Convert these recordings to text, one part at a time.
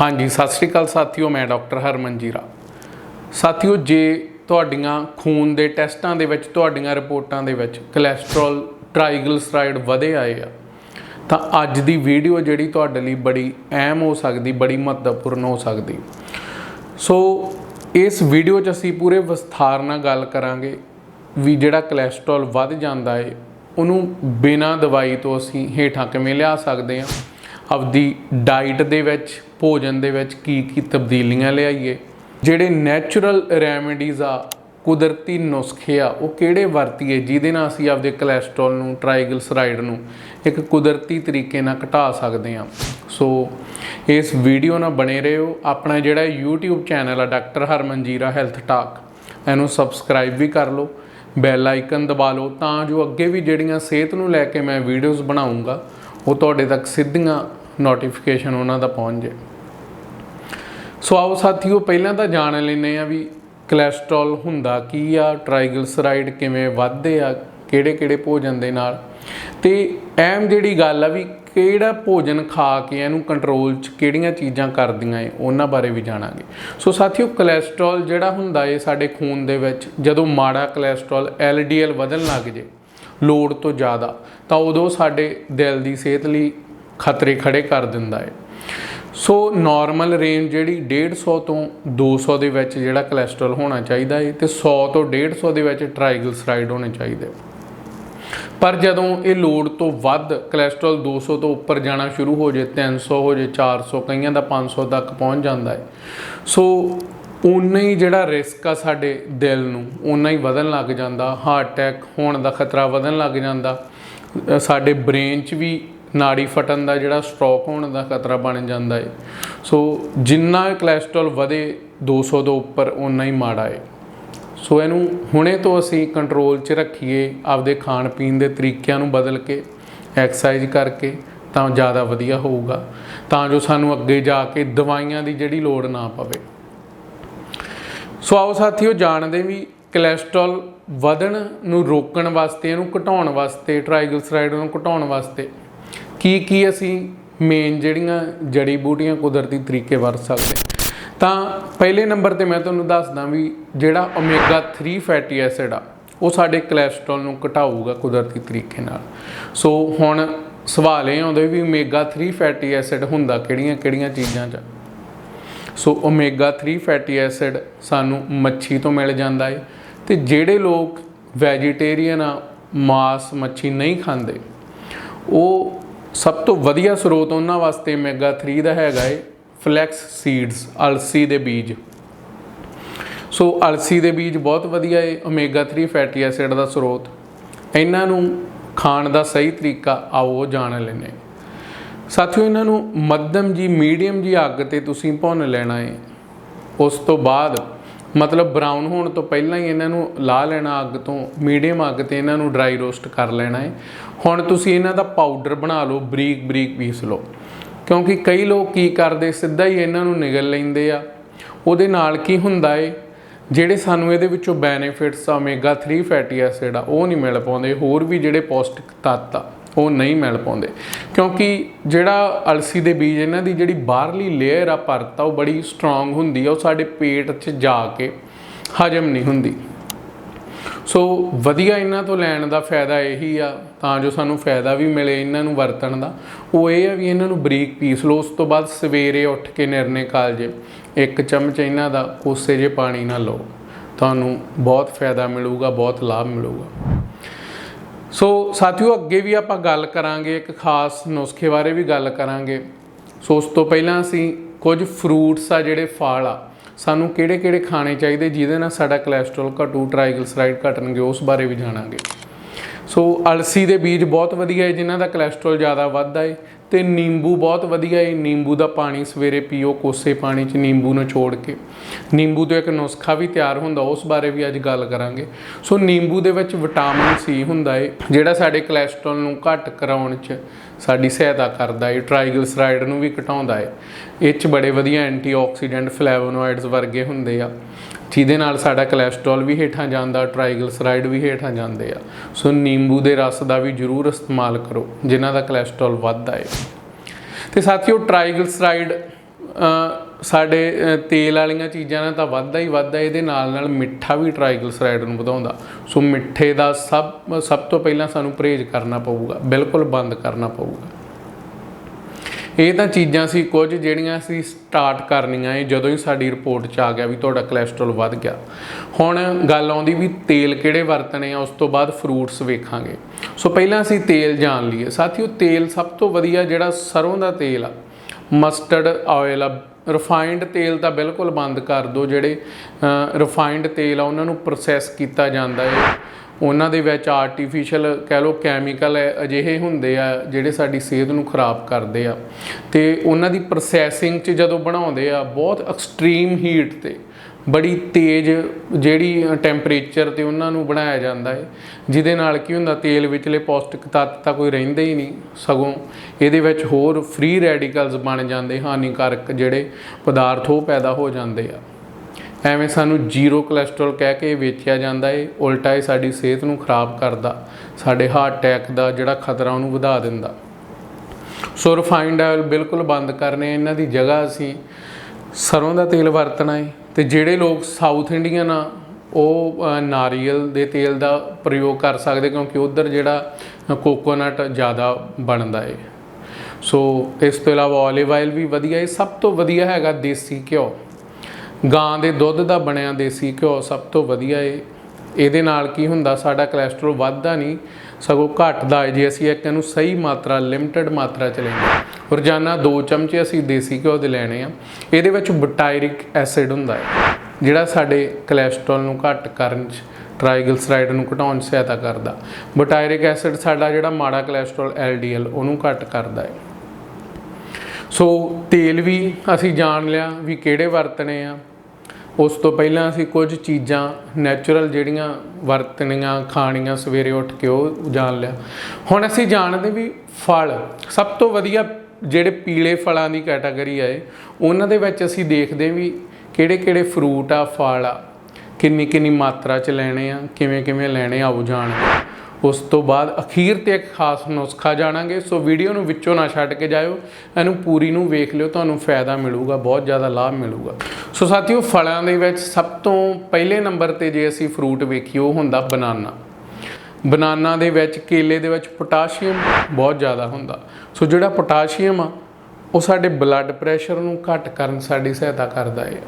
ਹਾਂਜੀ, ਸਤਿ ਸ਼੍ਰੀ ਅਕਾਲ ਸਾਥੀਓ, ਮੈਂ ਡਾਕਟਰ ਹਰਮਨ ਜੀਰਾ। ਸਾਥੀਓ, ਜੇ ਤੁਹਾਡੀਆਂ ਖੂਨ ਦੇ ਟੈਸਟਾਂ ਦੇ ਵਿੱਚ, ਤੁਹਾਡੀਆਂ ਰਿਪੋਰਟਾਂ ਦੇ ਵਿੱਚ ਕੋਲੇਸਟ੍ਰੋਲ ਟ੍ਰਾਈਗਲਿਸਰਾਈਡ ਵਧੇ ਆਏ ਆ, ਤਾਂ ਅੱਜ ਦੀ ਵੀਡੀਓ ਜਿਹੜੀ ਤੁਹਾਡੇ ਲਈ ਬੜੀ ਅਹਿਮ ਹੋ ਸਕਦੀ, ਬੜੀ ਮਹੱਤਵਪੂਰਨ ਹੋ ਸਕਦੀ। ਸੋ, ਇਸ ਵੀਡੀਓ 'ਚ ਅਸੀਂ ਪੂਰੇ ਵਿਸਥਾਰ ਨਾਲ ਗੱਲ ਕਰਾਂਗੇ ਵੀ ਜਿਹੜਾ ਕੋਲੇਸਟ੍ਰੋਲ ਵੱਧ ਜਾਂਦਾ ਹੈ ਉਹਨੂੰ ਬਿਨਾਂ ਦਵਾਈ ਤੋਂ ਅਸੀਂ ਹੇਠਾਂ ਕਿਵੇਂ ਲਿਆ ਸਕਦੇ ਹਾਂ? ਆਪਦੀ ਡਾਈਟ ਦੇ ਵਿੱਚ ਭੋਜਨ ਦੇ ਵਿੱਚ ਕੀ ਕੀ ਤਬਦੀਲੀਆਂ ਲਿਆਈਏ? ਜਿਹੜੇ ਨੈਚੁਰਲ ਰੈਮੇਡੀਜ਼ ਆ, ਕੁਦਰਤੀ ਨੁਸਖੇ ਆ, ਉਹ ਕਿਹੜੇ ਵਰਤੀਏ? ਜਿਹਦੇ ਨਾਲ ਅਸੀਂ ਆਪਦੇ ਕੋਲੇਸਟ੍ਰੋਲ ਨੂੰ ਟ੍ਰਾਈਗਲਿਸਰਾਈਡ ਨੂੰ ਇੱਕ ਕੁਦਰਤੀ ਤਰੀਕੇ ਨਾਲ ਘਟਾ ਸਕਦੇ ਹਾਂ। ਸੋ ਇਸ ਵੀਡੀਓ ਨਾਲ ਬਣੇ ਰਹੋ। ਆਪਣਾ ਜਿਹੜਾ YouTube ਚੈਨਲ ਆ, ਡਾਕਟਰ ਹਰਮਨਜੀਰਾ ਹੈਲਥ ਟਾਕ, ਇਹਨੂੰ ਸਬਸਕ੍ਰਾਈਬ ਵੀ ਕਰ ਲਓ ਬੈਲ ਆਈਕਨ ਦਬਾ ਲਓ, ਤਾਂ ਜੋ ਅੱਗੇ ਵੀ ਜਿਹੜੀਆਂ ਸਿਹਤ ਨੂੰ ਲੈ ਕੇ ਮੈਂ ਵੀਡੀਓਜ਼ ਬਣਾਉਂਗਾ, ਉਹ ਤੁਹਾਡੇ ਤੱਕ ਸਿੱਧੀਆਂ ਨੋਟੀਫਿਕੇਸ਼ਨ ਉਹਨਾਂ ਦਾ ਪਹੁੰਚ ਜਾਏ। ਸੋ ਆਓ ਸਾਥੀਓ, ਪਹਿਲਾਂ ਤਾਂ ਜਾਣ ਲੈਨੇ ਆ ਵੀ ਕੋਲੇਸਟ੍ਰੋਲ ਹੁੰਦਾ ਕੀ ਆ ਟ੍ਰਾਈਗਲਿਸਰਾਈਡ ਕਿਵੇਂ ਵੱਧਦੇ ਆ ਕਿਹੜੇ ਕਿਹੜੇ ਭੋਜਨ ਦੇ ਨਾਲ। ਤੇ ਐਮ ਜਿਹੜੀ ਗੱਲ ਆ ਵੀ ਕਿਹੜਾ ਭੋਜਨ ਖਾ ਕੇ ਇਹਨੂੰ ਕੰਟਰੋਲ 'ਚ ਕਿਹੜੀਆਂ ਚੀਜ਼ਾਂ ਕਰਦੀਆਂ ਏ, ਉਹਨਾਂ ਬਾਰੇ ਵੀ ਜਾਣਾਂਗੇ। ਸੋ ਸਾਥੀਓ ਕੋਲੇਸਟ੍ਰੋਲ ਜਿਹੜਾ ਹੁੰਦਾ ਏ ਸਾਡੇ ਖੂਨ ਦੇ ਵਿੱਚ, ਜਦੋਂ ਮਾੜਾ ਕੋਲੇਸਟ੍ਰੋਲ LDL ਵਧਣ ਲੱਗ ਜੇ, ਲੋੜ ਤੋਂ ਜ਼ਿਆਦਾ, ਤਾਂ ਉਦੋਂ ਸਾਡੇ ਦਿਲ ਦੀ ਸਿਹਤ ਲਈ ਖਤਰੇ ਖੜੇ ਕਰ ਦਿੰਦਾ ਏ। ਸੋ ਨਾਰਮਲ ਰੇਂਜ ਜਿਹੜੀ 150 ਤੋਂ 200 ਦੇ ਵਿੱਚ ਜਿਹੜਾ ਕੋਲੇਸਟ੍ਰੋਲ ਹੋਣਾ ਚਾਹੀਦਾ ਹੈ ਤੇ 100 ਤੋਂ 150 ਦੇ ਵਿੱਚ ਟ੍ਰਾਈਗਲਿਸਰਾਈਡ ਹੋਣੇ ਚਾਹੀਦੇ ਪਰ ਜਦੋਂ ਇਹ ਲੋਡ ਤੋਂ ਵੱਧ ਕੋਲੇਸਟ੍ਰੋਲ 200 ਤੋਂ ਉੱਪਰ ਜਾਣਾ ਸ਼ੁਰੂ ਹੋ ਜੇ 300 ਹੋ ਜੇ 400 ਕਈਆਂ ਦਾ 500 ਤੱਕ ਪਹੁੰਚ ਜਾਂਦਾ ਹੈ ਸੋ ਉਨਾ ਹੀ ਜਿਹੜਾ ਰਿਸਕ ਆ ਸਾਡੇ ਦਿਲ ਨੂੰ ਉਨਾ ਹੀ ਵਧਣ ਲੱਗ ਜਾਂਦਾ ਹਾਰਟ ਅਟੈਕ ਹੋਣ ਦਾ ਖਤਰਾ ਵਧਣ ਲੱਗ ਜਾਂਦਾ। ਸਾਡੇ ਬ੍ਰੇਨ 'ਚ ਵੀ ਨਾੜੀ ਫਟਣ ਦਾ ਜਿਹੜਾ ਸਟ੍ਰੋਕ ਹੋਣ ਦਾ ਖਤਰਾ ਬਣ ਜਾਂਦਾ ਹੈ ਸੋ ਜਿੰਨਾ ਕੋਲੇਸਟ੍ਰੋਲ ਵਧੇ 200 ਤੋਂ ਉੱਪਰ ਉਨਾ ਹੀ ਮਾੜਾ ਹੈ ਸੋ ਇਹਨੂੰ ਹੁਣੇ ਤੋਂ ਅਸੀਂ ਕੰਟਰੋਲ 'ਚ ਰੱਖੀਏ, ਆਪਦੇ ਖਾਣ ਪੀਣ ਦੇ ਤਰੀਕਿਆਂ ਨੂੰ ਬਦਲ ਕੇ ਐਕਸਰਸਾਈਜ਼ ਕਰਕੇ, ਤਾਂ ਜ਼ਿਆਦਾ ਵਧੀਆ ਹੋਊਗਾ। ਤਾਂ ਜੋ ਸਾਨੂੰ ਅੱਗੇ ਜਾ ਕੇ ਦਵਾਈਆਂ ਦੀ ਜਿਹੜੀ ਲੋੜ ਨਾ ਪਵੇ। ਸੋ ਆਓ ਸਾਥੀਓ, ਜਾਣਦੇ ਵੀ ਕੋਲੇਸਟ੍ਰੋਲ ਵਧਣ ਨੂੰ ਰੋਕਣ ਵਾਸਤੇ, ਇਹਨੂੰ ਘਟਾਉਣ ਵਾਸਤੇ ਟ੍ਰਾਈਗਲਿਸਰਾਈਡ ਨੂੰ ਘਟਾਉਣ ਵਾਸਤੇ ਕੀ ਕੀ ਅਸੀਂ ਮੇਨ ਜਿਹੜੀਆਂ ਜੜੀ ਬੂਟੀਆਂ ਕੁਦਰਤੀ ਤਰੀਕੇ ਵਰਤ ਸਕਦੇ ਤਾਂ ਪਹਿਲੇ ਨੰਬਰ ਤੇ ਮੈਂ ਤੁਹਾਨੂੰ ਦੱਸਦਾ ਵੀ ਜਿਹੜਾ ਓਮੇਗਾ 3 ਫੈਟੀ ਐਸਿਡ ਆ, ਉਹ ਸਾਡੇ ਕੋਲੇਸਟ੍ਰੋਲ ਨੂੰ ਘਟਾਊਗਾ ਕੁਦਰਤੀ ਤਰੀਕੇ ਨਾਲ। ਸੋ ਹੁਣ ਸਵਾਲ ਇਹ ਆਉਂਦੇ ਵੀ ਓਮੇਗਾ 3 ਫੈਟੀ ਐਸਿਡ ਹੁੰਦਾ ਕਿਹੜੀਆਂ ਕਿਹੜੀਆਂ ਚੀਜ਼ਾਂ 'ਚ? ਸੋ ਓਮੇਗਾ 3 ਫੈਟੀ ਐਸਿਡ ਸਾਨੂੰ ਮੱਛੀ ਤੋਂ ਮਿਲ ਜਾਂਦਾ ਹੈ ਤੇ ਜਿਹੜੇ ਲੋਕ ਵੈਜੀਟੇਰੀਅਨ ਆ, ਮਾਸ ਮੱਛੀ ਨਹੀਂ ਖਾਂਦੇ, ਉਹ ਸਭ ਤੋਂ ਵਧੀਆ ਸਰੋਤ ਉਹਨਾਂ ਵਾਸਤੇ ਓਮੇਗਾ 3 ਦਾ ਹੈਗਾ ਏ ਫਲੈਕਸ ਸੀਡਸ ਅਲਸੀ ਦੇ ਬੀਜ। ਸੋ ਅਲਸੀ ਦੇ ਬੀਜ ਬਹੁਤ ਵਧੀਆ ਏ ਓਮੇਗਾ 3 ਫੈਟੀ ਐਸਿਡ ਦਾ ਸਰੋਤ। ਇਹਨਾਂ ਨੂੰ ਖਾਣ ਦਾ ਸਹੀ ਤਰੀਕਾ ਆਓ, ਜਾਣ ਲੈਨੇ ਸਾਥੀਓ, ਇਹਨਾਂ ਨੂੰ ਮੱਧਮ ਜੀ ਮੀਡੀਅਮ ਜੀ ਅੱਗ ਤੇ ਤੁਸੀਂ ਭੁੰਨ ਲੈਣਾ ਹੈ ਉਸ ਤੋਂ ਬਾਅਦ ਮਤਲਬ ਬਰਾਊਨ ਹੋਣ ਤੋਂ ਪਹਿਲਾਂ ਹੀ ਇਹਨਾਂ ਨੂੰ ਲਾ ਲੈਣਾ ਅੱਗ ਤੋਂ ਮੀਡੀਅਮ ਅੱਗ ਤੇ ਇਹਨਾਂ ਨੂੰ ਡਰਾਈ ਰੋਸਟ ਕਰ ਲੈਣਾ ਹੈ। ਹੁਣ ਤੁਸੀਂ ਇਹਨਾਂ ਦਾ ਪਾਊਡਰ ਬਣਾ ਲਓ, ਬਰੀਕ ਬਰੀਕ ਪੀਸ ਲਓ। ਕਿਉਂਕਿ ਕਈ ਲੋਕ ਕੀ ਕਰਦੇ, ਸਿੱਧਾ ਹੀ ਇਹਨਾਂ ਨੂੰ ਨਿਗਲ ਲੈਂਦੇ ਆ। ਉਹਦੇ ਨਾਲ ਕੀ ਹੁੰਦਾ ਏ, ਜਿਹੜੇ ਸਾਨੂੰ ਇਹਦੇ ਵਿੱਚੋਂ ਬੈਨੀਫਿਟਸ ਆ ਓਮੇਗਾ 3 ਫੈਟੀ ਐਸਿਡ ਆ, ਉਹ ਨਹੀਂ ਮਿਲ ਪਾਉਂਦੇ। ਹੋਰ ਵੀ ਜਿਹੜੇ ਪੌਸ਼ਟਿਕ ਤੱਤ ਆ ਉਹ ਨਹੀਂ ਮਿਲ ਪਾਉਂਦੇ। ਕਿਉਂਕਿ ਜਿਹੜਾ ਅਲਸੀ ਦੇ ਬੀਜ ਇਹਨਾਂ ਦੀ ਜਿਹੜੀ ਬਾਹਰਲੀ ਲੇਅਰ ਆ ਪਰਤ ਆ, ਉਹ ਬੜੀ ਸਟਰੋਂਗ ਹੁੰਦੀ ਆ, ਉਹ ਸਾਡੇ ਪੇਟ 'ਚ ਜਾ ਕੇ ਹਜਮ ਨਹੀਂ ਹੁੰਦੀ। ਸੋ ਵਧੀਆ ਇਹਨਾਂ ਤੋਂ ਲੈਣ ਦਾ ਫਾਇਦਾ ਇਹੀ ਆ, ਤਾਂ ਜੋ ਸਾਨੂੰ ਫਾਇਦਾ ਵੀ ਮਿਲੇ ਇਹਨਾਂ ਨੂੰ ਵਰਤਣ ਦਾ। ਉਹ ਇਹ ਆ ਵੀ ਇਹਨਾਂ ਨੂੰ ਬਰੀਕ ਪੀਸ ਲਓ, ਉਸ ਤੋਂ ਬਾਅਦ ਸਵੇਰੇ ਉੱਠ ਕੇ ਨਿਰਨੇ ਕਾਲਜੇ ਇੱਕ ਚਮਚ ਇਹਨਾਂ ਦਾ ਕੋਸੇ ਜੇ ਪਾਣੀ ਨਾਲ ਲਓ। ਤੁਹਾਨੂੰ ਬਹੁਤ ਫਾਇਦਾ ਮਿਲੂਗਾ, ਬਹੁਤ ਲਾਭ ਮਿਲੂਗਾ। ਸੋ ਸਾਥੀਓ, ਅੱਗੇ ਵੀ ਆਪਾਂ ਗੱਲ ਕਰਾਂਗੇ, ਇੱਕ ਖਾਸ ਨੁਸਖੇ ਬਾਰੇ ਵੀ ਗੱਲ ਕਰਾਂਗੇ। ਸੋ ਉਸ ਤੋਂ ਪਹਿਲਾਂ ਅਸੀਂ ਕੁਝ ਫਰੂਟਸ ਆ ਜਿਹੜੇ ਫਲ ਆ, ਸਾਨੂੰ ਕਿਹੜੇ ਕਿਹੜੇ ਖਾਣੇ ਚਾਹੀਦੇ, ਜਿਹਦੇ ਨਾਲ ਸਾਡਾ ਕੋਲੇਸਟ੍ਰੋਲ ਘਟੂ ਟ੍ਰਾਈਗਲਿਸਰਾਈਡ ਘਟਣਗੇ, ਉਸ ਬਾਰੇ ਵੀ ਜਾਣਾਂਗੇ। ਸੋ ਅਲਸੀ ਦੇ ਬੀਜ ਬਹੁਤ ਵਧੀਆ ਹੈ, ਜਿਨ੍ਹਾਂ ਦਾ ਕੋਲੇਸਟ੍ਰੋਲ ਜ਼ਿਆਦਾ ਵੱਧਦਾ ਹੈ ਤੇ ਨਿੰਬੂ ਬਹੁਤ ਵਧੀਆ ਹੈ ਨਿੰਬੂ ਦਾ ਪਾਣੀ ਸਵੇਰੇ ਪੀਓ, ਕੋਸੇ ਪਾਣੀ 'ਚ ਨਿੰਬੂ ਨਿਚੋੜ ਕੇ। ਨਿੰਬੂ ਤੋਂ ਇੱਕ ਨੁਸਖਾ ਵੀ ਤਿਆਰ ਹੁੰਦਾ, ਉਸ ਬਾਰੇ ਵੀ ਅੱਜ ਗੱਲ ਕਰਾਂਗੇ। ਸੋ ਨਿੰਬੂ ਦੇ ਵਿੱਚ ਵਿਟਾਮਿਨ ਸੀ ਹੁੰਦਾ ਹੈ ਜਿਹੜਾ ਸਾਡੇ ਕੋਲੇਸਟ੍ਰੋਲ ਨੂੰ ਘੱਟ ਕਰਾਉਣ 'ਚ ਸਾਡੀ ਸਹਾਇਤਾ ਕਰਦਾ ਹੈ ਟ੍ਰਾਈਗਲਿਸਰਾਈਡ ਨੂੰ ਵੀ ਘਟਾਉਂਦਾ ਹੈ ਇਹ 'ਚ ਬੜੇ ਵਧੀਆ ਐਂਟੀਆਕਸੀਡੈਂਟ ਫਲੇਵੋਨੋਇਡਸ ਵਰਗੇ ਹੁੰਦੇ ਆ। ਜਿਹਦੇ ਨਾਲ ਸਾਡਾ ਕੋਲੇਸਟ੍ਰੋਲ ਵੀ ਹੇਠਾਂ ਜਾਂਦਾ ਟ੍ਰਾਈਗਲਿਸਰਾਈਡ ਵੀ ਹੇਠਾਂ ਜਾਂਦੇ ਆ। ਸੋ ਨਿੰਬੂ ਦੇ ਰਸ ਦਾ ਵੀ ਜ਼ਰੂਰ ਇਸਤੇਮਾਲ ਕਰੋ ਜਿਨ੍ਹਾਂ ਦਾ ਕੋਲੇਸਟ੍ਰੋਲ ਵੱਧਦਾ ਹੈ ਤੇ ਸਾਥੀਓ ਟ੍ਰਾਈਗਲਿਸਰਾਈਡ ਅ, ਸਾਡੇ ਤੇਲ ਵਾਲੀਆਂ ਚੀਜ਼ਾਂ ਨਾਲ ਤਾਂ ਵੱਧਦਾ ਹੀ ਵੱਧਦਾ ਇਹਦੇ ਨਾਲ ਨਾਲ ਮਿੱਠਾ ਵੀ ਟ੍ਰਾਈਗਲਿਸਰਾਈਡ ਨੂੰ ਵਧਾਉਂਦਾ। ਸੋ ਮਿੱਠੇ ਦਾ ਸਭ ਸਭ ਤੋਂ ਪਹਿਲਾਂ ਸਾਨੂੰ ਪਰਹੇਜ਼ ਕਰਨਾ ਪਊਗਾ ਬਿਲਕੁਲ ਬੰਦ ਕਰਨਾ ਪਊਗਾ। ਇਹ ਤਾਂ ਚੀਜ਼ਾਂ ਸੀ, ਕੁਝ ਜਿਹੜੀਆਂ ਅਸੀਂ ਸਟਾਰਟ ਕਰਨੀਆਂ ਏ ਜਦੋਂ ਹੀ ਸਾਡੀ ਰਿਪੋਰਟ 'ਚ ਆ ਗਿਆ ਵੀ ਤੁਹਾਡਾ ਕੋਲੇਸਟ੍ਰੋਲ ਵੱਧ ਗਿਆ। ਹੁਣ ਗੱਲ ਆਉਂਦੀ ਵੀ ਤੇਲ ਕਿਹੜੇ ਵਰਤਣੇ ਆ, ਉਸ ਤੋਂ ਬਾਅਦ ਫਰੂਟਸ ਵੇਖਾਂਗੇ। ਸੋ ਪਹਿਲਾਂ ਅਸੀਂ ਤੇਲ ਜਾਣ ਲਈਏ। ਸਾਥੀਓ, ਤੇਲ ਸਭ ਤੋਂ ਵਧੀਆ ਜਿਹੜਾ ਸਰੋਂ ਦਾ ਤੇਲ ਆ ਮਸਟਰਡ ਆਇਲ ਆ ਰਿਫਾਈਨਡ ਤੇਲ ਤਾਂ ਬਿਲਕੁਲ ਬੰਦ ਕਰ ਦਿਓ। ਜਿਹੜੇ ਰਿਫਾਈਨਡ ਤੇਲ ਆ, ਉਹਨਾਂ ਨੂੰ ਪ੍ਰੋਸੈਸ ਕੀਤਾ ਜਾਂਦਾ ਹੈ ਉਹਨਾਂ ਦੇ ਵਿੱਚ ਆਰਟੀਫੀਸ਼ੀਅਲ ਕਹਿ ਲਓ ਕੈਮੀਕਲ ਅਜਿਹੇ ਹੁੰਦੇ ਆ ਜਿਹੜੇ ਸਾਡੀ ਸਿਹਤ ਨੂੰ ਖਰਾਬ ਕਰਦੇ ਆ। ਤੇ ਉਹਨਾਂ ਦੀ ਪ੍ਰੋਸੈਸਿੰਗ 'ਚ ਜਦੋਂ ਬਣਾਉਂਦੇ ਆ, ਬਹੁਤ ਐਕਸਟ੍ਰੀਮ ਹੀਟ ਤੇ ਬੜੀ ਤੇਜ਼ ਜਿਹੜੀ ਟੈਂਪਰੇਚਰ ਤੇ ਉਹਨਾਂ ਨੂੰ ਬਣਾਇਆ ਜਾਂਦਾ ਹੈ ਜਿਹਦੇ ਨਾਲ ਕੀ ਹੁੰਦਾ ਤੇਲ ਵਿਚਲੇ ਪੌਸ਼ਟਿਕ ਤੱਤ ਤਾਂ ਕੋਈ ਰਹਿੰਦੇ ਹੀ ਨਹੀਂ ਸਗੋਂ ਇਹਦੇ ਵਿੱਚ ਹੋਰ ਫ੍ਰੀ ਰੈਡੀਕਲਸ ਬਣ ਜਾਂਦੇ, ਹਾਨੀਕਾਰਕ ਜਿਹੜੇ ਪਦਾਰਥ ਉਹ ਪੈਦਾ ਹੋ ਜਾਂਦੇ ਆ। ਐਵੇਂ ਸਾਨੂੰ ਜ਼ੀਰੋ ਕੋਲੇਸਟ੍ਰੋਲ ਕਹਿ ਕੇ ਵੇਚਿਆ ਜਾਂਦਾ ਏ, ਉਲਟਾ ਇਹ ਸਾਡੀ ਸਿਹਤ ਨੂੰ ਖਰਾਬ ਕਰਦਾ, ਸਾਡੇ ਹਾਰਟ ਅਟੈਕ ਦਾ ਜਿਹੜਾ ਖਤਰਾ ਉਹਨੂੰ ਵਧਾ ਦਿੰਦਾ। ਸੋ ਰਿਫਾਈਨਡ ਆਇਲ ਬਿਲਕੁਲ ਬੰਦ ਕਰਨੇ ਇਹਨਾਂ ਦੀ ਜਗ੍ਹਾ ਅਸੀਂ ਸਰੋਂ ਦਾ ਤੇਲ ਵਰਤਣਾ ਏ, ਤੇ ਜਿਹੜੇ ਲੋਕ ਸਾਊਥ ਇੰਡੀਅਨ ਆ, ਉਹ ਨਾਰੀਅਲ ਦੇ ਤੇਲ ਦਾ ਪ੍ਰਯੋਗ ਕਰ ਸਕਦੇ ਕਿਉਂਕਿ ਉਧਰ ਜਿਹੜਾ ਕੋਕੋਨਟ ਜ਼ਿਆਦਾ ਬਣਦਾ ਏ। ਸੋ ਇਸ ਤੋਂ ਇਲਾਵਾ 올ਿਵ ਆਇਲ ਵੀ ਵਧੀਆ ਏ, ਸਭ ਤੋਂ ਵਧੀਆ ਹੈਗਾ ਦੇਸੀ ਘਿਓ। ਗਾਂ ਦੇ ਦੁੱਧ ਦਾ ਬਣਿਆ ਦੇਸੀ ਘਿਓ ਸਭ ਤੋਂ ਵਧੀਆ ਏ। ਇਹਦੇ ਨਾਲ ਕੀ ਹੁੰਦਾ, ਸਾਡਾ ਕੋਲੇਸਟ੍ਰੋਲ ਵੱਧਦਾ ਨਹੀਂ, ਸਗੋਂ ਘਟਦਾ ਹੈ ਜੇ ਅਸੀਂ ਇੱਕ ਇਹਨੂੰ ਸਹੀ ਮਾਤਰਾ ਲਿਮਟਿਡ ਮਾਤਰਾ ਚ ਲੈਂਦੇ ਰੋਜ਼ਾਨਾ 2 ਚਮਚੇ ਅਸੀਂ ਦੇਸੀ ਘਿਓ ਦੇ ਲੈਣੇ ਆ। ਇਹਦੇ ਵਿੱਚ ਬੁਟਾਇਰਿਕ ਐਸਿਡ ਹੁੰਦਾ ਹੈ ਜਿਹੜਾ ਸਾਡੇ ਕੋਲੇਸਟ੍ਰੋਲ ਨੂੰ ਘੱਟ ਕਰਨ ਚ ਟ੍ਰਾਈਗਲਿਸਰਾਈਡ ਨੂੰ ਘਟਾਉਣ 'ਚ ਸਹਾਇਤਾ ਕਰਦਾ। ਬੁਟਾਇਰਿਕ ਐਸਿਡ ਸਾਡਾ ਜਿਹੜਾ ਮਾੜਾ ਕੋਲੇਸਟ੍ਰੋਲ LDL, ਉਹਨੂੰ ਘੱਟ ਕਰਦਾ ਹੈ ਸੋ ਤੇਲ ਵੀ ਅਸੀਂ ਜਾਣ ਲਿਆ ਵੀ ਕਿਹੜੇ ਵਰਤਣੇ ਆ। ਉਸ ਤੋਂ ਪਹਿਲਾਂ ਅਸੀਂ ਕੁਝ ਚੀਜ਼ਾਂ ਨੈਚੁਰਲ ਜਿਹੜੀਆਂ ਵਰਤਣੀਆਂ, ਖਾਣੀਆਂ ਸਵੇਰੇ ਉੱਠ ਕੇ ਉਹ ਜਾਣ ਲਿਆ। ਹੁਣ ਅਸੀਂ ਜਾਣਦੇ ਵੀ ਫਲ ਸਭ ਤੋਂ ਵਧੀਆ ਜਿਹੜੇ ਪੀਲੇ ਫਲਾਂ ਦੀ ਕੈਟਾਗਰੀ ਆਏ ਉਹਨਾਂ ਦੇ ਵਿੱਚ ਅਸੀਂ ਦੇਖਦੇ ਵੀ ਕਿਹੜੇ ਕਿਹੜੇ ਫਰੂਟ ਆ, ਫਲ ਆ, ਕਿੰਨੀ ਕਿੰਨੀ ਮਾਤਰਾ ਚ ਲੈਣੇ ਆ, ਕਿਵੇਂ ਕਿਵੇਂ ਲੈਣੇ ਆ ਉਹ ਜਾਣ ਉਸ ਤੋਂ ਬਾਅਦ ਅਖੀਰ ਤੇ ਇੱਕ ਖਾਸ ਨੁਸਖਾ ਜਾਣਾਂਗੇ। ਸੋ ਵੀਡੀਓ ਨੂੰ ਵਿੱਚੋਂ ਨਾ ਛੱਡ ਕੇ ਜਾਇਓ। ਇਹਨੂੰ ਪੂਰੀ ਨੂੰ ਵੇਖ ਲਿਓ, ਤੁਹਾਨੂੰ ਫਾਇਦਾ ਮਿਲੂਗਾ, ਬਹੁਤ ਜ਼ਿਆਦਾ ਲਾਭ ਮਿਲੂਗਾ। ਸੋ ਸਾਥੀਓ, ਫਲਾਂ ਦੇ ਵਿੱਚ ਸਭ ਤੋਂ ਪਹਿਲੇ ਨੰਬਰ ਤੇ ਜੇ ਅਸੀਂ ਫਰੂਟ ਵੇਖੀਏ, ਉਹ ਹੁੰਦਾ ਬਨਾਨਾ। ਬਨਾਨਾ ਦੇ ਵਿੱਚ ਕੇਲੇ ਦੇ ਵਿੱਚ ਪੋਟਾਸ਼ੀਅਮ ਬਹੁਤ ਜ਼ਿਆਦਾ ਹੁੰਦਾ। ਸੋ ਜਿਹੜਾ ਪੋਟਾਸ਼ੀਅਮ ਆ, ਉਹ ਸਾਡੇ ਬਲੱਡ ਪ੍ਰੈਸ਼ਰ ਨੂੰ ਘੱਟ ਕਰਨ, ਸਾਡੀ ਸਹਾਇਤਾ ਕਰਦਾ ਹੈ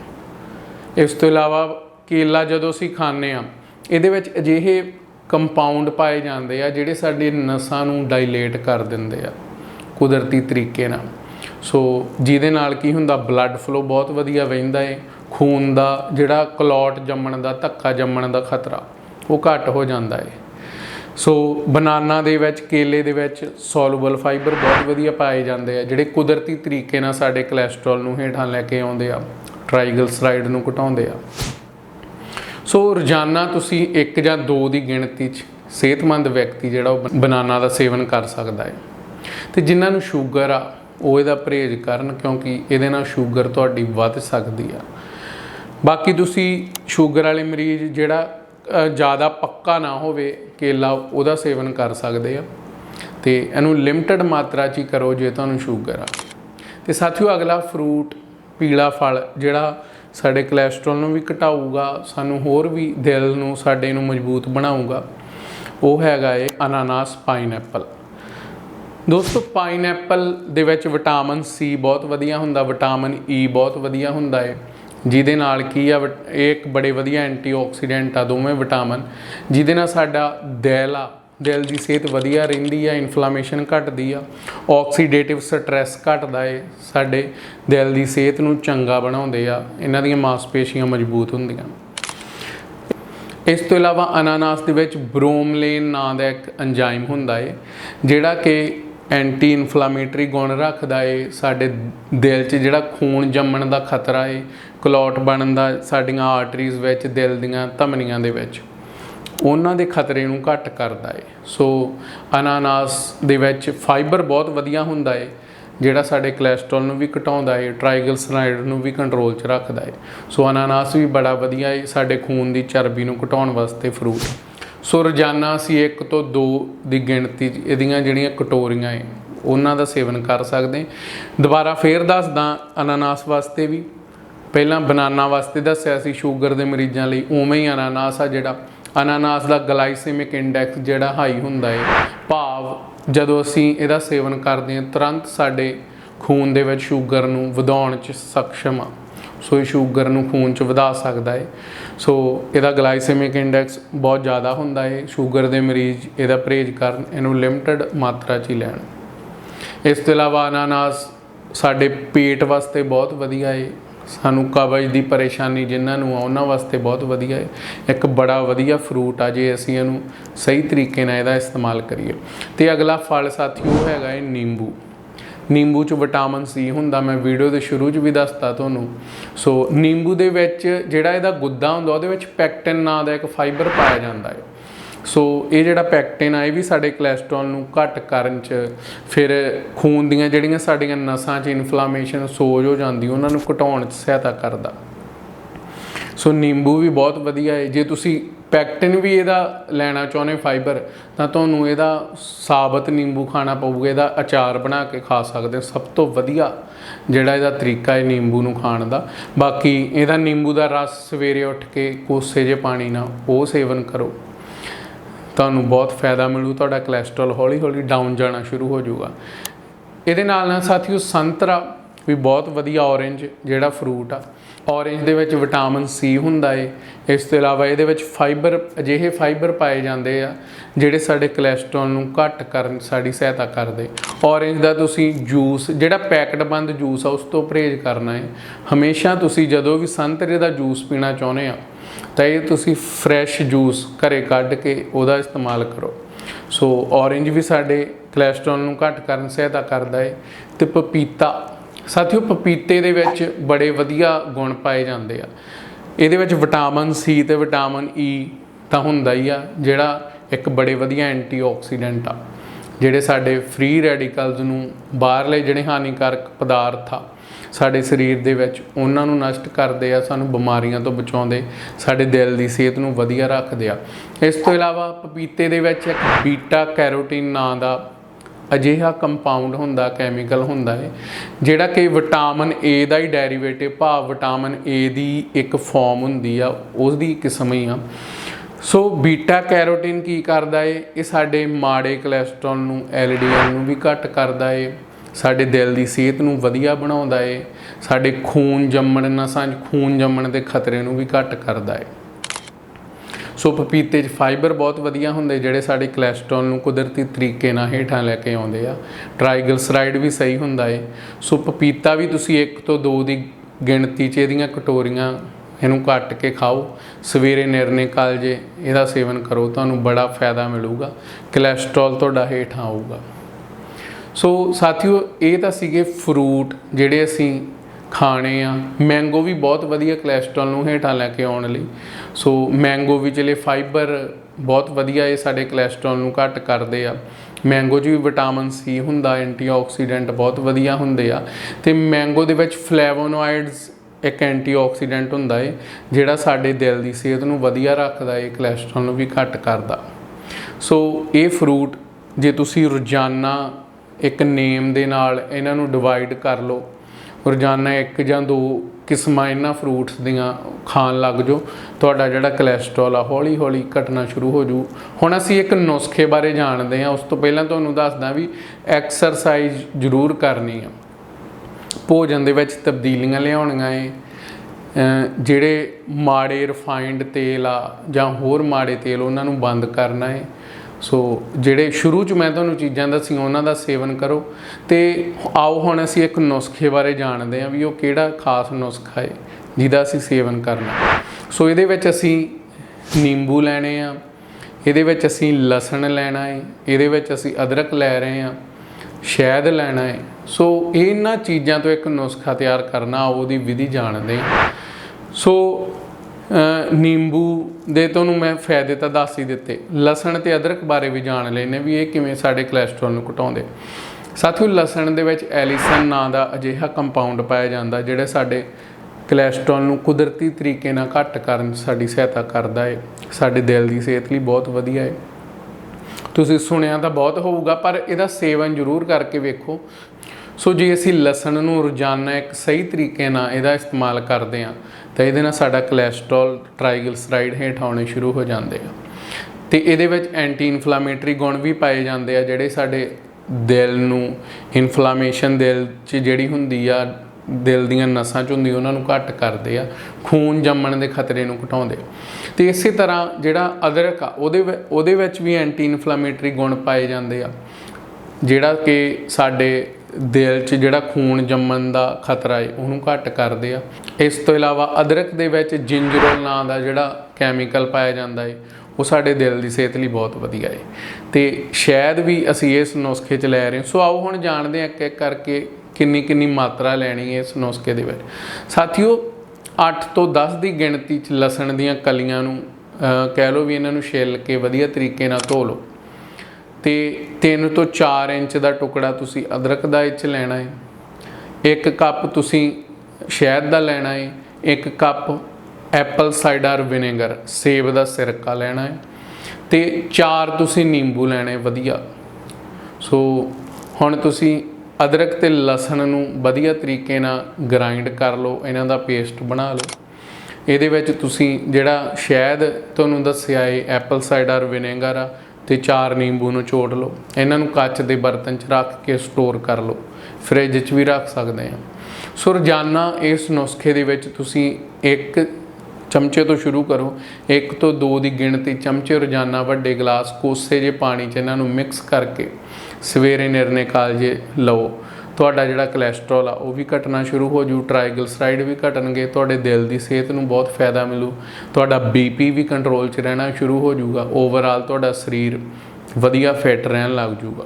ਇਸ ਤੋਂ ਇਲਾਵਾ ਕੇਲਾ ਜਦੋਂ ਅਸੀਂ ਖਾਂਦੇ ਆ ਇਹਦੇ ਵਿੱਚ ਅਜਿਹੇ ਕੰਪਾਊਂਡ ਪਾਏ ਜਾਂਦੇ ਆ, ਜਿਹੜੇ ਸਾਡੇ ਨਸਾਂ ਨੂੰ ਡਾਇਲੇਟ ਕਰ ਦਿੰਦੇ ਆ, ਕੁਦਰਤੀ ਤਰੀਕੇ ਨਾਲ। ਸੋ ਜਿਹਦੇ ਨਾਲ ਕੀ ਹੁੰਦਾ ਬਲੱਡ ਫਲੋ ਬਹੁਤ ਵਧੀਆ ਵਹਿੰਦਾ ਏ। ਖੂਨ ਦਾ ਜਿਹੜਾ ਕਲੌਟ ਜੰਮਣ ਦਾ, ਧੱਕਾ ਜੰਮਣ ਦਾ ਖਤਰਾ, ਉਹ ਘੱਟ ਹੋ ਜਾਂਦਾ ਏ। ਸੋ ਬਨਾਨਾ ਦੇ ਵਿੱਚ, ਕੇਲੇ ਦੇ ਵਿੱਚ ਸੋਲੂਬਲ ਫਾਈਬਰ ਬਹੁਤ ਵਧੀਆ ਪਾਏ ਜਾਂਦੇ ਆ, ਜਿਹੜੇ ਕੁਦਰਤੀ ਤਰੀਕੇ ਨਾਲ ਸਾਡੇ ਕੋਲੇਸਟ੍ਰੋਲ ਨੂੰ ਹੇਠਾਂ ਲੈ ਕੇ ਆਉਂਦੇ ਆ ਟ੍ਰਾਈਗਲਿਸਰਾਈਡ ਨੂੰ ਘਟਾਉਂਦੇ ਆ। ਸੋ ਰੋਜ਼ਾਨਾ ਤੁਸੀਂ ਇੱਕ ਜਾਂ ਦੋ ਦੀ ਗਿਣਤੀ 'ਚ ਸਿਹਤਮੰਦ ਵਿਅਕਤੀ ਜਿਹੜਾ ਉਹ ਬਨਾਨਾ ਦਾ ਸੇਵਨ ਕਰ ਸਕਦਾ ਹੈ। ਤੇ ਜਿਨ੍ਹਾਂ ਨੂੰ ਸ਼ੂਗਰ ਆ, ਉਹ ਇਹਦਾ ਪਰਹੇਜ਼ ਕਰਨ ਕਿਉਂਕਿ ਇਹਦੇ ਨਾਲ ਸ਼ੂਗਰ ਤੁਹਾਡੀ ਵੱਧ ਸਕਦੀ ਆ। ਬਾਕੀ ਤੁਸੀਂ ਸ਼ੂਗਰ ਵਾਲੇ ਮਰੀਜ਼ ਜਿਹੜਾ ਜ਼ਿਆਦਾ ਪੱਕਾ ਨਾ ਹੋਵੇ, ਕੇਲਾ ਉਹਦਾ ਸੇਵਨ ਕਰ ਸਕਦੇ ਆ। ਤੇ ਇਹਨੂੰ ਲਿਮਟਿਡ ਮਾਤਰਾ 'ਚ ਹੀ ਕਰੋ ਜੇ ਤੁਹਾਨੂੰ ਸ਼ੂਗਰ ਆ। ਤੇ ਸਾਥੀਓ ਅਗਲਾ ਫਰੂਟ, ਪੀਲਾ ਫਲ ਜਿਹੜਾ ਸਾਡੇ ਕੋਲੇਸਟ੍ਰੋਲ ਨੂੰ ਵੀ ਘਟਾਊਗਾ, ਸਾਨੂੰ ਹੋਰ ਵੀ ਦਿਲ ਨੂੰ, ਸਾਡੇ ਨੂੰ ਮਜ਼ਬੂਤ ਬਣਾਊਗਾ। ਉਹ ਹੈਗਾ ਏ ਅਨਾਨਾਸ ਪਾਈਨਐਪਲ ਦੋਸਤੋ ਪਾਈਨਐਪਲ ਦੇ ਵਿੱਚ ਵਿਟਾਮਿਨ ਸੀ ਬਹੁਤ ਵਧੀਆ ਹੁੰਦਾ ਵਿਟਾਮਿਨ ਈ e ਬਹੁਤ ਵਧੀਆ ਹੁੰਦਾ ਏ। ਜਿਹਦੇ ਨਾਲ ਕੀ ਆ, ਵਿਟ- ਇਹ ਇੱਕ ਬੜੇ ਵਧੀਆ ਐਂਟੀਆਕਸੀਡੈਂਟ ਆ, ਦੋਵੇਂ ਵਿਟਾਮਿਨ ਜਿਹਦੇ ਨਾਲ ਸਾਡਾ ਦਿਲ ਆ ਦਿਲ ਦੀ ਸਿਹਤ ਵਧੀਆ ਰਹਿੰਦੀ ਆ ਇਨਫਲੇਮੇਸ਼ਨ ਘਟਦੀ ਆ ਆਕਸੀਡੇਟਿਵ ਸਟ੍ਰੈਸ ਘਟਦਾ ਏ। ਸਾਡੇ ਦਿਲ ਦੀ ਸਿਹਤ ਨੂੰ ਚੰਗਾ ਬਣਾਉਂਦੇ ਆ, ਇਹਨਾਂ ਦੀਆਂ ਮਾਸਪੇਸ਼ੀਆਂ ਮਜ਼ਬੂਤ ਹੁੰਦੀਆਂ। ਇਸ ਤੋਂ ਇਲਾਵਾ ਅਨਾਨਾਸ ਦੇ ਵਿੱਚ ਬ੍ਰੋਮਲੇਨ ਨਾਂ ਦਾ ਇੱਕ ਐਂਜ਼ਾਈਮ ਹੁੰਦਾ ਏ, ਜਿਹੜਾ ਕਿ ਐਂਟੀ ਇਨਫਲੇਮੇਟਰੀ ਗੁਣ ਰੱਖਦਾ ਏ। ਸਾਡੇ ਦਿਲ 'ਚ ਜਿਹੜਾ ਖੂਨ ਜੰਮਣ ਦਾ ਖਤਰਾ ਏ ਕਲੌਟ ਬਣਨ ਦਾ, ਸਾਡੀਆਂ ਆਰਟਰੀਜ਼ ਵਿੱਚ ਦਿਲ ਦੀਆਂ ਧਮਨੀਆਂ ਦੇ ਵਿੱਚ। ਉਹਨਾਂ ਦੇ ਖਤਰੇ ਨੂੰ ਘੱਟ ਕਰਦਾ ਏ। ਸੋ ਅਨਾਨਾਸ ਦੇ ਵਿੱਚ ਫਾਈਬਰ ਬਹੁਤ ਵਧੀਆ ਹੁੰਦਾ ਏ, ਜਿਹੜਾ ਸਾਡੇ ਕੋਲੇਸਟ੍ਰੋਲ ਨੂੰ ਵੀ ਘਟਾਉਂਦਾ ਏ ਟ੍ਰਾਈਗਲਿਸਰਾਈਡ ਨੂੰ ਵੀ ਕੰਟਰੋਲ 'ਚ ਰੱਖਦਾ ਏ। ਸੋ ਅਨਾਨਾਸ ਵੀ ਬੜਾ ਵਧੀਆ ਏ, ਸਾਡੇ ਖੂਨ ਦੀ ਚਰਬੀ ਨੂੰ ਘਟਾਉਣ ਵਾਸਤੇ ਫਰੂਟ ਸੋ ਰੋਜ਼ਾਨਾ ਅਸੀਂ ਇੱਕ ਤੋਂ ਦੋ ਦੀ ਗਿਣਤੀ 'ਚ ਇਹਦੀਆਂ ਜਿਹੜੀਆਂ ਕਟੋਰੀਆਂ ਏ, ਉਹਨਾਂ ਦਾ ਸੇਵਨ ਕਰ ਸਕਦੇ ਦੁਬਾਰਾ ਫੇਰ ਦੱਸਦਾ ਅਨਾਨਾਸ ਵਾਸਤੇ ਵੀ। ਪਹਿਲਾਂ ਬਨਾਨਾ ਵਾਸਤੇ ਦੱਸਿਆ ਸੀ, ਸ਼ੂਗਰ ਦੇ ਮਰੀਜ਼ਾਂ ਲਈ, ਉਵੇਂ ਹੀ ਅਨਾਨਾਸ ਆ ਜਿਹੜਾ। ਅਨਾਨਾਸ ਦਾ ਗਲਾਈਸੈਮਿਕ ਇੰਡੈਕਸ ਜਿਹੜਾ ਹਾਈ ਹੁੰਦਾ ਹੈ ਭਾਵ ਜਦੋਂ ਅਸੀਂ ਇਹਦਾ ਸੇਵਨ ਕਰਦੇ ਹਾਂ, ਤੁਰੰਤ ਸਾਡੇ ਖੂਨ ਦੇ ਵਿੱਚ ਸ਼ੂਗਰ ਨੂੰ ਵਧਾਉਣ 'ਚ ਸક્ષਮ ਆ। ਸੋ ਇਹ ਸ਼ੂਗਰ ਨੂੰ ਖੂਨ 'ਚ ਵਧਾ ਸਕਦਾ ਹੈ ਸੋ ਇਹਦਾ ਗਲਾਈਸੈਮਿਕ ਇੰਡੈਕਸ ਬਹੁਤ ਜ਼ਿਆਦਾ ਹੁੰਦਾ ਹੈ ਸ਼ੂਗਰ ਦੇ ਮਰੀਜ਼ ਇਹਦਾ ਪਰਹੇਜ਼ ਕਰਨ, ਇਹਨੂੰ ਲਿਮਟਿਡ ਮਾਤਰਾ 'ਚ ਹੀ ਲੈਣ। ਇਸ ਤੋਂ ਇਲਾਵਾ ਅਨਾਨਾਸ ਸਾਡੇ ਪੇਟ ਵਾਸਤੇ ਬਹੁਤ ਵਧੀਆ ਹੈ ਸਾਨੂੰ ਕਬਜ਼ ਦੀ ਪਰੇਸ਼ਾਨੀ ਜਿਨ੍ਹਾਂ ਨੂੰ ਆ, ਉਹਨਾਂ ਵਾਸਤੇ ਬਹੁਤ ਵਧੀਆ ਹੈ। ਇੱਕ ਬੜਾ ਵਧੀਆ ਫਰੂਟ ਆ ਜੇ ਅਸੀਂ ਇਹਨੂੰ ਸਹੀ ਤਰੀਕੇ ਨਾਲ ਇਹਦਾ ਇਸਤੇਮਾਲ ਕਰੀਏ। ਤੇ ਅਗਲਾ ਫਲ ਸਾਥੀਓ ਹੈਗਾ ਹੈ ਨਿੰਬੂ। ਨਿੰਬੂ ਚ ਵਿਟਾਮਿਨ ਸੀ ਹੁੰਦਾ, ਮੈਂ ਵੀਡੀਓ ਦੇ ਸ਼ੁਰੂ 'ਚ ਵੀ ਦੱਸਤਾ ਤੁਹਾਨੂੰ। ਸੋ ਨਿੰਬੂ ਦੇ ਵਿੱਚ ਜਿਹੜਾ ਇਹਦਾ ਗੁੱਦਾ ਹੁੰਦਾ, ਉਹਦੇ ਵਿੱਚ ਪੈਕਟਿਨ ਨਾਂ ਦਾ ਇੱਕ ਫਾਈਬਰ ਪਾਇਆ ਜਾਂਦਾ ਹੈ। ਸੋ ਇਹ ਜਿਹੜਾ ਪੈਕਟਿਨ ਆ, ਇਹ ਵੀ ਸਾਡੇ ਕੋਲੇਸਟ੍ਰੋਲ ਨੂੰ ਘੱਟ ਕਰਨ ਚ, ਫਿਰ ਖੂਨ ਦੀਆਂ ਜਿਹੜੀਆਂ ਸਾਡੀਆਂ ਨਸਾਂ 'ਚ ਇਨਫਲੇਮੇਸ਼ਨ ਸੋਜ ਹੋ ਜਾਂਦੀ, ਉਹਨਾਂ ਨੂੰ ਘਟਾਉਣ 'ਚ ਸਹਾਇਤਾ ਕਰਦਾ। ਸੋ ਨਿੰਬੂ ਵੀ ਬਹੁਤ ਵਧੀਆ ਹੈ ਜੇ ਤੁਸੀਂ ਪੈਕਟਿਨ ਵੀ ਇਹਦਾ ਲੈਣਾ ਚਾਹੁੰਦੇ ਫਾਈਬਰ ਤਾਂ ਤੁਹਾਨੂੰ ਇਹਦਾ ਸਾਬਤ ਨਿੰਬੂ ਖਾਣਾ ਪਊਗਾ, ਇਹਦਾ ਅਚਾਰ ਬਣਾ ਕੇ ਖਾ ਸਕਦੇ ਹੋ। ਸਭ ਤੋਂ ਵਧੀਆ ਜਿਹੜਾ ਇਹਦਾ ਤਰੀਕਾ ਹੈ ਨਿੰਬੂ ਨੂੰ ਖਾਣ ਦਾ। ਬਾਕੀ ਇਹਦਾ ਨਿੰਬੂ ਦਾ ਰਸ ਸਵੇਰੇ ਉੱਠ ਕੇ ਕੋਸੇ ਜੇ ਪਾਣੀ ਨਾਲ ਉਹ ਸੇਵਨ ਕਰੋ। ਤੁਹਾਨੂੰ ਬਹੁਤ ਫਾਇਦਾ ਮਿਲੂ, ਤੁਹਾਡਾ ਕੋਲੇਸਟ੍ਰੋਲ ਹੌਲੀ ਹੌਲੀ ਡਾਊਨ ਜਾਣਾ ਸ਼ੁਰੂ ਹੋ ਜਾਊਗਾ। ਇਹਦੇ ਨਾਲ ਨਾਲ ਸਾਥੀਓ ਸੰਤਰਾ ਵੀ ਬਹੁਤ ਵਧੀਆ ਔਰੇਂਜ ਜਿਹੜਾ ਫਰੂਟ ਆ ਔਰੇਂਜ ਦੇ ਵਿੱਚ ਵਿਟਾਮਿਨ ਸੀ ਹੁੰਦਾ ਏ। ਇਸ ਤੋਂ ਇਲਾਵਾ ਇਹਦੇ ਵਿੱਚ ਫਾਈਬਰ ਅਜਿਹੇ ਫਾਈਬਰ ਪਾਏ ਜਾਂਦੇ ਆ, ਜਿਹੜੇ ਸਾਡੇ ਕੋਲੇਸਟ੍ਰੋਲ ਨੂੰ ਘੱਟ ਕਰਨ, ਸਾਡੀ ਸਹਾਇਤਾ ਕਰਦੇ। ਔਰੇਂਜ ਦਾ ਤੁਸੀਂ ਜੂਸ ਜਿਹੜਾ ਪੈਕਟ ਬੰਦ ਜੂਸ ਆ, ਉਸ ਤੋਂ ਪਰਹੇਜ਼ ਕਰਨਾ ਹੈ ਹਮੇਸ਼ਾ ਤੁਸੀਂ ਜਦੋਂ ਵੀ ਸੰਤਰੇ ਦਾ ਜੂਸ ਪੀਣਾ ਚਾਹੁੰਦੇ ਆ ਤਾਂ ਇਹ ਤੁਸੀਂ ਫਰੈਸ਼ ਜੂਸ ਘਰੇ ਕੱਢ ਕੇ ਉਹਦਾ ਇਸਤੇਮਾਲ ਕਰੋ। ਸੋ ਔਰੇਂਜ ਵੀ ਸਾਡੇ ਕੋਲੇਸਟ੍ਰੋਲ ਨੂੰ ਘੱਟ ਕਰਨ ਸਹਾਇਤਾ ਕਰਦਾ ਹੈ ਤੇ ਪਪੀਤਾ, ਸਾਥੀਓ ਪਪੀਤੇ ਦੇ ਵਿੱਚ ਬੜੇ ਵਧੀਆ ਗੁਣ ਪਾਏ ਜਾਂਦੇ ਆ। ਇਹਦੇ ਵਿੱਚ ਵਿਟਾਮਿਨ ਸੀ ਤੇ ਵਿਟਾਮਿਨ ਈ e ਤਾਂ ਹੁੰਦਾ ਹੀ ਆ, ਜਿਹੜਾ ਇੱਕ ਬੜੇ ਵਧੀਆ ਐਂਟੀਆਕਸੀਡੈਂਟ ਆ, ਜਿਹੜੇ ਸਾਡੇ ਫ੍ਰੀ ਰੈਡੀਕਲਸ ਨੂੰ ਬਾਹਰਲੇ ਜਿਹੜੇ ਹਾਨੀਕਾਰਕ ਪਦਾਰਥ ਆ ਸਾਡੇ ਸਰੀਰ ਦੇ ਵਿੱਚ ਉਹਨਾਂ ਨੂੰ ਨਸ਼ਟ ਕਰਦੇ ਆ, ਸਾਨੂੰ ਬਿਮਾਰੀਆਂ ਤੋਂ ਬਚਾਉਂਦੇ, ਸਾਡੇ ਦਿਲ ਦੀ ਸਿਹਤ ਨੂੰ ਵਧੀਆ ਰੱਖਦੇ ਆ। ਇਸ ਤੋਂ ਇਲਾਵਾ ਪਪੀਤੇ ਦੇ ਵਿੱਚ ਇੱਕ ਬੀਟਾ ਕੈਰੋਟਿਨ ਨਾਂ ਦਾ ਅਜਿਹਾ ਕੰਪਾਊਂਡ ਹੁੰਦਾ ਕੈਮੀਕਲ ਹੁੰਦਾ ਹੈ, ਜਿਹੜਾ ਕਿ ਵਿਟਾਮਿਨ ਏ ਦਾ ਹੀ ਡੈਰੀਵੇਟਿਵ ਭਾਵ ਵਿਟਾਮਿਨ ਏ ਦੀ ਇੱਕ ਫਾਰਮ ਹੁੰਦੀ ਆ ਉਸ ਦੀ ਕਿਸਮ ਹੀ ਆ। ਸੋ ਬੀਟਾ ਕੈਰੋਟਿਨ ਕੀ ਕਰਦਾ ਏ? ਇਹ ਸਾਡੇ ਮਾੜੇ ਕੋਲੇਸਟ੍ਰੋਲ ਨੂੰ ਐਲਡੀਐਲ ਨੂੰ ਵੀ ਘੱਟ ਕਰਦਾ ਏ। ਸਾਡੇ ਦਿਲ ਦੀ ਸਿਹਤ ਨੂੰ ਵਧੀਆ ਬਣਾਉਂਦਾ ਏ, ਸਾਡੇ ਖੂਨ ਜੰਮਣ ਨਸਾਂ 'ਚ ਖੂਨ ਜੰਮਣ ਦੇ ਖਤਰੇ ਨੂੰ ਵੀ ਘੱਟ ਕਰਦਾ ਏ। ਸੋ ਪਪੀਤੇ 'ਚ ਫਾਈਬਰ ਬਹੁਤ ਵਧੀਆ ਹੁੰਦੇ ਜਿਹੜੇ ਸਾਡੇ ਕੋਲੇਸਟ੍ਰੋਲ ਨੂੰ ਕੁਦਰਤੀ ਤਰੀਕੇ ਨਾਲ ਹੇਠਾਂ ਲੈ ਕੇ ਆਉਂਦੇ ਆ। ਟ੍ਰਾਈਗਲਿਸਰਾਈਡ ਵੀ ਸਹੀ ਹੁੰਦਾ ਏ। ਸੋ ਪਪੀਤਾ ਵੀ ਤੁਸੀਂ 1 ਤੋਂ 2 ਦੀ ਗਿਣਤੀ 'ਚ ਇਹਦੀਆਂ ਕਟੋਰੀਆਂ ਇਹਨੂੰ ਕੱਟ ਕੇ ਖਾਓ। ਸਵੇਰੇ ਨਿਰਣੇ ਕਾਲਜੇ ਇਹਦਾ ਸੇਵਨ ਕਰੋ, ਤੁਹਾਨੂੰ ਬੜਾ ਫਾਇਦਾ ਮਿਲੂਗਾ। ਕੋਲੇਸਟ੍ਰੋਲ ਤੁਹਾਡਾ ਹੇਠਾਂ ਆਊਗਾ। ਸੋ ਸਾਥੀਓ, ਇਹ ਤਾਂ ਸੀਗੇ ਫਰੂਟ ਜਿਹੜੇ ਅਸੀਂ ਖਾਣੇ ਆ। ਮੈਂਗੋ ਵੀ ਬਹੁਤ ਵਧੀਆ ਕੋਲੇਸਟ੍ਰੋਲ ਨੂੰ ਹੇਠਾਂ ਲੈ ਕੇ ਆਉਣ ਲਈ। ਸੋ ਮੈਂਗੋ ਵਿਚਲੇ ਫਾਈਬਰ ਬਹੁਤ ਵਧੀਆ ਇਹ ਸਾਡੇ ਕੋਲੇਸਟ੍ਰੋਲ ਨੂੰ ਘੱਟ ਕਰਦੇ ਆ। ਮੈਂਗੋ 'ਚ ਵੀ ਵਿਟਾਮਿਨ ਸੀ ਹੁੰਦਾ ਐਂਟੀਆਕਸੀਡੈਂਟ ਬਹੁਤ ਵਧੀਆ ਹੁੰਦੇ ਆ। ਤੇ ਮੈਂਗੋ ਦੇ ਵਿੱਚ ਫਲੇਵੋਨੋਇਡਸ ਇੱਕ ਐਂਟੀਆਕਸੀਡੈਂਟ ਹੁੰਦਾ ਏ, ਜਿਹੜਾ ਸਾਡੇ ਦਿਲ ਦੀ ਸਿਹਤ ਨੂੰ ਵਧੀਆ ਰੱਖਦਾ ਏ ਕੋਲੇਸਟ੍ਰੋਲ ਨੂੰ ਵੀ ਘੱਟ ਕਰਦਾ। ਸੋ ਇਹ ਫਰੂਟ ਜੇ ਤੁਸੀਂ ਰੋਜ਼ਾਨਾ ਇੱਕ ਨੇਮ ਦੇ ਨਾਲ ਇਹਨਾਂ ਨੂੰ ਡਿਵਾਈਡ ਕਰ ਲਓ। ਰੋਜ਼ਾਨਾ ਇੱਕ ਜਾਂ ਦੋ ਕਿਸਮਾਂ ਇਹਨਾਂ ਫਰੂਟਸ ਦੀਆਂ ਖਾਣ ਲੱਗ ਜਾਓ। ਤੁਹਾਡਾ ਜਿਹੜਾ ਕੋਲੇਸਟ੍ਰੋਲ ਆ ਹੌਲੀ ਹੌਲੀ ਘਟਣਾ ਸ਼ੁਰੂ ਹੋ ਜੂ ਹੁਣ ਅਸੀਂ ਇੱਕ ਨੁਸਖੇ ਬਾਰੇ ਜਾਣਦੇ ਹਾਂ। ਉਸ ਤੋਂ ਪਹਿਲਾਂ ਤੁਹਾਨੂੰ ਦੱਸਦਾ ਵੀ ਐਕਸਰਸਾਈਜ਼ ਜ਼ਰੂਰ ਕਰਨੀ ਆ। ਭੋਜਨ ਦੇ ਵਿੱਚ ਤਬਦੀਲੀਆਂ ਲਿਆਉਣੀਆਂ ਏ। ਜਿਹੜੇ ਮਾੜੇ ਰਿਫਾਈਨਡ ਤੇਲ ਆ ਜਾਂ ਹੋਰ ਮਾੜੇ ਤੇਲ, ਉਹਨਾਂ ਨੂੰ ਬੰਦ ਕਰਨਾ ਏ। ਸੋ ਜਿਹੜੇ ਸ਼ੁਰੂ ਚ ਮੈਂ ਤੁਹਾਨੂੰ ਚੀਜ਼ਾਂ ਦੱਸੀਆਂ, ਉਹਨਾਂ ਦਾ ਸੇਵਨ ਕਰੋ। ਤੇ ਆਓ ਹੁਣ ਅਸੀਂ ਇੱਕ ਨੁਸਖੇ ਬਾਰੇ ਜਾਣਦੇ ਹਾਂ ਵੀ ਉਹ ਕਿਹੜਾ ਖਾਸ ਨੁਸਖਾ ਹੈ ਜਿਹਦਾ ਅਸੀਂ ਸੇਵਨ ਕਰਨਾ। ਸੋ ਇਹਦੇ ਵਿੱਚ ਅਸੀਂ ਨਿੰਬੂ ਲੈਣੇ ਆ, ਇਹਦੇ ਵਿੱਚ ਅਸੀਂ ਲਸਣ ਲੈਣਾ ਹੈ, ਇਹਦੇ ਵਿੱਚ ਅਸੀਂ ਅਦਰਕ ਲੈ ਰਹੇ ਹਾਂ, ਸ਼ਹਿਦ ਲੈਣਾ ਹੈ। ਸੋ ਇਹਨਾਂ ਚੀਜ਼ਾਂ ਤੋਂ ਇੱਕ ਨੁਸਖਾ ਤਿਆਰ ਕਰਨਾ, ਆਓ ਉਹਦੀ ਵਿਧੀ ਜਾਣਦੇ ਸੋ ਨਿੰਬੂ ਦੇ ਤੁਹਾਨੂੰ ਮੈਂ ਫਾਇਦੇ ਤਾਂ ਦੱਸ ਹੀ ਦਿੱਤੇ। ਲਸਣ ਤੇ ਅਦਰਕ ਬਾਰੇ ਵੀ ਜਾਣ ਲੈਨੇ ਵੀ ਇਹ ਕਿਵੇਂ ਸਾਡੇ ਕੋਲੇਸਟ੍ਰੋਲ ਨੂੰ ਘਟਾਉਂਦੇ। ਸਾਥੀਓ, ਲਸਣ ਦੇ ਵਿੱਚ ਐਲੀਸਨ ਨਾਂ ਦਾ ਅਜਿਹਾ ਕੰਪਾਊਂਡ ਪਾਇਆ ਜਾਂਦਾ ਜਿਹੜਾ ਸਾਡੇ ਕੋਲੇਸਟ੍ਰੋਲ ਨੂੰ ਕੁਦਰਤੀ ਤਰੀਕੇ ਨਾਲ ਘੱਟ ਕਰਨ ਸਾਡੀ ਸਹਾਇਤਾ ਕਰਦਾ ਹੈ ਸਾਡੇ ਦਿਲ ਦੀ ਸਿਹਤ ਲਈ ਬਹੁਤ ਵਧੀਆ ਹੈ ਤੁਸੀਂ ਸੁਣਿਆ ਤਾਂ ਬਹੁਤ ਹੋਊਗਾ, ਪਰ ਇਹਦਾ ਸੇਵਨ ਜ਼ਰੂਰ ਕਰਕੇ ਵੇਖੋ। ਸੋ ਜੇ ਅਸੀਂ ਲਸਣ ਨੂੰ ਰੋਜ਼ਾਨਾ ਇੱਕ ਸਹੀ ਤਰੀਕੇ ਨਾਲ ਇਹਦਾ ਇਸਤੇਮਾਲ ਕਰਦੇ ਹਾਂ ਤਾਂ ਇਹਦੇ ਨਾਲ ਸਾਡਾ ਕੋਲੇਸਟ੍ਰੋਲ ਟ੍ਰਾਈਗਲਿਸਰਾਈਡ ਹੇਠ ਆਉਣੇ ਸ਼ੁਰੂ ਹੋ ਜਾਂਦੇ ਆ। ਤੇ ਇਹਦੇ ਵਿੱਚ ਐਂਟੀ ਇਨਫਲਾਮੇਟਰੀ ਗੁਣ ਵੀ ਪਾਏ ਜਾਂਦੇ ਆ, ਜਿਹੜੇ ਸਾਡੇ ਦਿਲ ਨੂੰ ਇਨਫਲਾਮੇਸ਼ਨ ਦਿਲ 'ਚ ਜਿਹੜੀ ਹੁੰਦੀ ਆ, ਦਿਲ ਦੀਆਂ ਨਸਾਂ 'ਚ ਹੁੰਦੀ, ਉਹਨਾਂ ਨੂੰ ਘੱਟ ਕਰਦੇ ਆ, ਖੂਨ ਜੰਮਣ ਦੇ ਖਤਰੇ ਨੂੰ ਘਟਾਉਂਦੇ ਆ। ਤੇ ਇਸੇ ਤਰ੍ਹਾਂ ਜਿਹੜਾ ਅਦਰਕ ਆ, ਉਹਦੇ ਵਿ- ਉਹਦੇ ਵਿੱਚ ਵੀ ਐਂਟੀ ਇਨਫਲਾਮੇਟਰੀ ਗੁਣ ਪਾਏ ਜਾਂਦੇ ਆ, ਜਿਹੜਾ ਕਿ ਸਾਡੇ ਦਿਲ 'ਚ ਜਿਹੜਾ ਖੂਨ ਜੰਮਣ ਦਾ ਖਤਰਾ ਹੈ ਉਹਨੂੰ ਘੱਟ ਕਰਦੇ ਆ। ਇਸ ਤੋਂ ਇਲਾਵਾ ਅਦਰਕ ਦੇ ਵਿੱਚ ਜਿੰਜਰੋਲ ਨਾਂ ਦਾ ਜਿਹੜਾ ਕੈਮੀਕਲ ਪਾਇਆ ਜਾਂਦਾ ਹੈ ਉਹ ਸਾਡੇ ਦਿਲ ਦੀ ਸਿਹਤ ਲਈ ਬਹੁਤ ਵਧੀਆ ਹੈ ਤੇ ਸ਼ਾਇਦ ਵੀ ਅਸੀਂ ਇਸ ਨੁਸਖੇ 'ਚ ਲੈ ਰਹੇ ਹਾਂ। ਸੋ ਆਓ ਹੁਣ ਜਾਣਦੇ ਹਾਂ ਇੱਕ ਇੱਕ ਕਰਕੇ ਕਿੰਨੀ ਕਿੰਨੀ ਮਾਤਰਾ ਲੈਣੀ ਹੈ ਇਸ ਨੁਸਖੇ ਦੇ ਵਿੱਚ। ਸਾਥੀਓ 8 ਤੋਂ 10 ਦੀ ਗਿਣਤੀ 'ਚ ਲਸਣ ਦੀਆਂ ਕਲੀਆਂ ਨੂੰ ਕਹਿ ਲਓ ਵੀ ਇਹਨਾਂ ਨੂੰ ਛਿੱਲ ਕੇ ਵਧੀਆ ਤਰੀਕੇ ਨਾਲ ਧੋ ਲਓ। ਤੇ 3 ਤੋਂ 4 ਇੰਚ ਦਾ ਟੁਕੜਾ ਤੁਸੀਂ ਅਦਰਕ ਦਾ ਇਹ ਲੈਣਾ ਹੈ ਇੱਕ ਕੱਪ ਤੁਸੀਂ ਸ਼ਹਿਦ ਦਾ ਲੈਣਾ ਹੈ ਇੱਕ ਕੱਪ ਐਪਲ ਸਾਈਡਰ ਵਿਨੇਗਰ, ਸੇਬ ਦਾ ਸਿਰਕਾ ਲੈਣਾ ਹੈ ਤੇ ਚਾਰ ਤੁਸੀਂ ਨਿੰਬੂ ਲੈਣੇ, ਵਧੀਆ। ਸੋ ਹੁਣ ਤੁਸੀਂ ਅਦਰਕ ਤੇ ਲਸਣ ਨੂੰ ਵਧੀਆ ਤਰੀਕੇ ਨਾਲ ਗ੍ਰਾਈਂਡ ਕਰ ਲਓ, ਇਹਨਾਂ ਦਾ ਪੇਸਟ ਬਣਾ ਲਓ। ਇਹਦੇ ਵਿੱਚ ਤੁਸੀਂ ਜਿਹੜਾ ਸ਼ਹਿਦ ਤੁਹਾਨੂੰ ਦੱਸਿਆ ਹੈ ਐਪਲ ਸਾਈਡਰ ਵਿਨੇਗਰ ਆ ਤੇ ਚਾਰ ਨਿੰਬੂ ਨੂੰ ਚੋੜ ਲਓ। ਇਹਨਾਂ ਨੂੰ ਕੱਚ ਦੇ ਬਰਤਨ 'ਚ ਰੱਖ ਕੇ ਸਟੋਰ ਕਰ ਲਓ। ਫ੍ਰਿਜ 'ਚ ਵੀ ਰੱਖ ਸਕਦੇ ਆ ਸੋ ਰੋਜ਼ਾਨਾ ਇਸ ਨੁਸਖੇ ਦੇ ਵਿੱਚ ਤੁਸੀਂ ਇੱਕ ਚਮਚੇ ਤੋਂ ਸ਼ੁਰੂ ਕਰੋ। ਇੱਕ ਤੋਂ ਦੋ ਦੀ ਗਿਣਤੀ ਚਮਚੇ ਰੋਜ਼ਾਨਾ ਵੱਡੇ ਗਲਾਸ ਕੋਸੇ ਜੇ ਪਾਣੀ 'ਚ ਇਹਨਾਂ ਨੂੰ ਮਿਕਸ ਕਰਕੇ ਸਵੇਰੇ ਨਿਰਣੇ ਕਾਲਜੇ ਲਓ। ਤੁਹਾਡਾ ਜਿਹੜਾ ਕੋਲੇਸਟ੍ਰੋਲ ਆ, ਉਹ ਵੀ ਘਟਣਾ ਸ਼ੁਰੂ ਹੋ ਜੂ ਟ੍ਰਾਈਗਲਿਸਰਾਈਡ ਵੀ ਘਟਣਗੇ, ਤੁਹਾਡੇ ਦਿਲ ਦੀ ਸਿਹਤ ਨੂੰ ਬਹੁਤ ਫਾਇਦਾ ਮਿਲੂ, ਤੁਹਾਡਾ ਬੀਪੀ ਵੀ ਕੰਟਰੋਲ 'ਚ ਰਹਿਣਾ ਸ਼ੁਰੂ ਹੋ ਜੂਗਾ ਓਵਰਆਲ ਤੁਹਾਡਾ ਸਰੀਰ ਵਧੀਆ ਫਿੱਟ ਰਹਿਣ ਲੱਗ ਜੂਗਾ,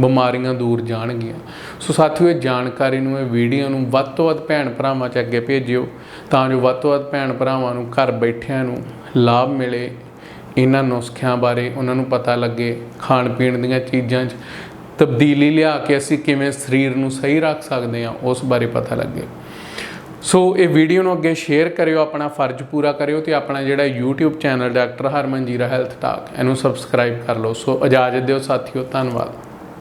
ਬਿਮਾਰੀਆਂ ਦੂਰ ਜਾਣਗੀਆਂ। ਸੋ ਸਾਥੀਓ, ਇਹ ਜਾਣਕਾਰੀ ਨੂੰ, ਇਹ ਵੀਡੀਓ ਨੂੰ ਵੱਧ ਤੋਂ ਵੱਧ ਭੈਣ ਭਰਾਵਾਂ 'ਚ ਅੱਗੇ ਭੇਜਿਓ, ਤਾਂ ਜੋ ਵੱਧ ਤੋਂ ਵੱਧ ਭੈਣ ਭਰਾਵਾਂ ਨੂੰ, ਘਰ ਬੈਠਿਆਂ ਨੂੰ ਲਾਭ ਮਿਲੇ, ਇਹਨਾਂ ਨੁਸਖਿਆਂ ਬਾਰੇ ਉਹਨਾਂ ਨੂੰ ਪਤਾ ਲੱਗੇ ਖਾਣ ਪੀਣ ਦੀਆਂ ਚੀਜ਼ਾਂ 'ਚ ਤਬਦੀਲੀ ਲਿਆ ਕੇ ਅਸੀਂ ਕਿਵੇਂ ਸਰੀਰ ਨੂੰ ਸਹੀ ਰੱਖ ਸਕਦੇ ਹਾਂ, ਉਸ ਬਾਰੇ ਪਤਾ ਲੱਗੇ। ਸੋ ਇਹ ਵੀਡੀਓ ਨੂੰ ਅੱਗੇ ਸ਼ੇਅਰ ਕਰਿਓ, ਆਪਣਾ ਫਰਜ਼ ਪੂਰਾ ਕਰਿਓ ਤੇ ਆਪਣਾ ਜਿਹੜਾ YouTube ਚੈਨਲ ਡਾਕਟਰ ਹਰਮਨ ਜੀਰਾ ਹੈਲਥ ਟਾਕ ਇਹਨੂੰ ਸਬਸਕ੍ਰਾਈਬ ਕਰ ਲਓ। ਸੋ ਇਜਾਜ਼ਤ ਦਿਓ ਸਾਥੀਓ, ਧੰਨਵਾਦ।